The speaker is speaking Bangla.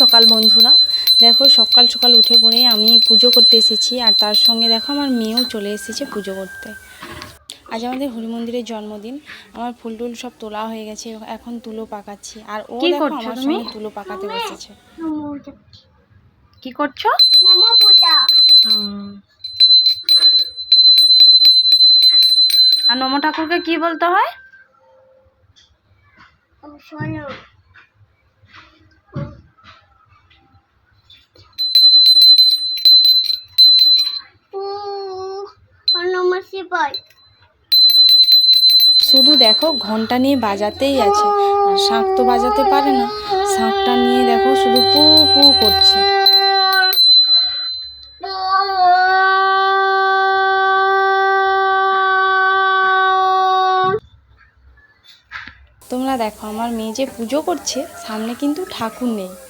সকাল বন্ধুরা। দেখো সকাল সকাল উঠে পড়ে আমি পুজো করতে এসেছি আর তার সঙ্গে দেখো আমার মেয়েও চলে এসেছে পুজো করতে। আজ আমাদের হরি মন্দিরের জন্মদিন। আমার ফুল টুল সব তোলা হয়ে গেছে এখন তুলো পাকাচ্ছি। আর ও দেখো আমার সঙ্গে তুলো পাকাতে বসেছে। কি করছ? আর নম ঠাকুরকে কি বলতে হয়? নমঃ শুধু দেখো, ঘণ্টা নিয়ে বাজাতেই আছে। আর শাঁখ তো বাজাতে পারে না। শাঁখটা নিয়ে দেখো, শুধু পু পু করছে। তোমরা দেখো, আমার মেয়ে যে পুজো করছে, সামনে কিন্তু ঠাকুর নেই।